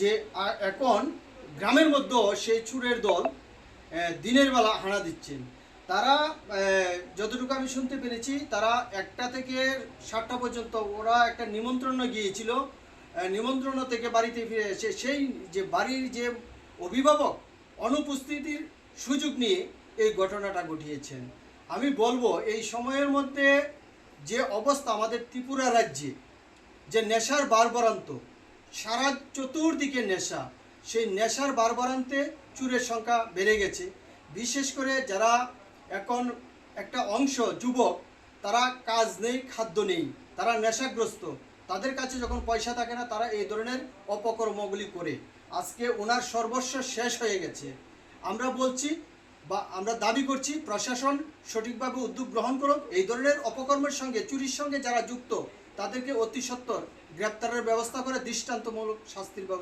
যে এখন গ্রামের মধ্যেও সেই চুরের দল দিনের বেলা হানা দিচ্ছেন। তারা যতটুকু আমি শুনতে পেরেছি, তারা একটা থেকে সাতটা পর্যন্ত ওরা একটা নিমন্ত্রণ গিয়েছিল। নিমন্ত্রণ থেকে বাড়িতে ফিরে এসে সেই যে বাড়ির যে অভিভাবক অনুপস্থিতির সুযোগ নিয়ে এই ঘটনাটা ঘটিয়েছেন। আমি বলব, এই সময়ের মধ্যে যে অবস্থা আমাদের ত্রিপুরা রাজ্যে, যে নেশার বারবারান্ত সারা চতুর্দিকে নেশা। সেই নেশার বারবারান্তে চুরের সংখ্যা বেড়ে গেছে। বিশেষ করে যারা এখন একটা অংশ যুবক, তারা কাজ নেই, খাদ্য নেই, তারা নেশাগ্রস্ত। তাদের কাছে যখন পয়সা থাকে না, তারা এই ধরনের অপকর্মগুলি করে। আজকে ওনার সর্বস্ব শেষ হয়ে গেছে। আমরা বলছি বা আমরা দাবি করছি, প্রশাসন সঠিকভাবে উদ্যোগ গ্রহণ করুক। এই ধরনের অপকর্মের সঙ্গে, চুরির সঙ্গে যারা যুক্ত তাদেরকে অতি সত্বর গ্রেপ্তারের ব্যবস্থা করে দৃষ্টান্তমূলক শাস্তির ব্যবস্থা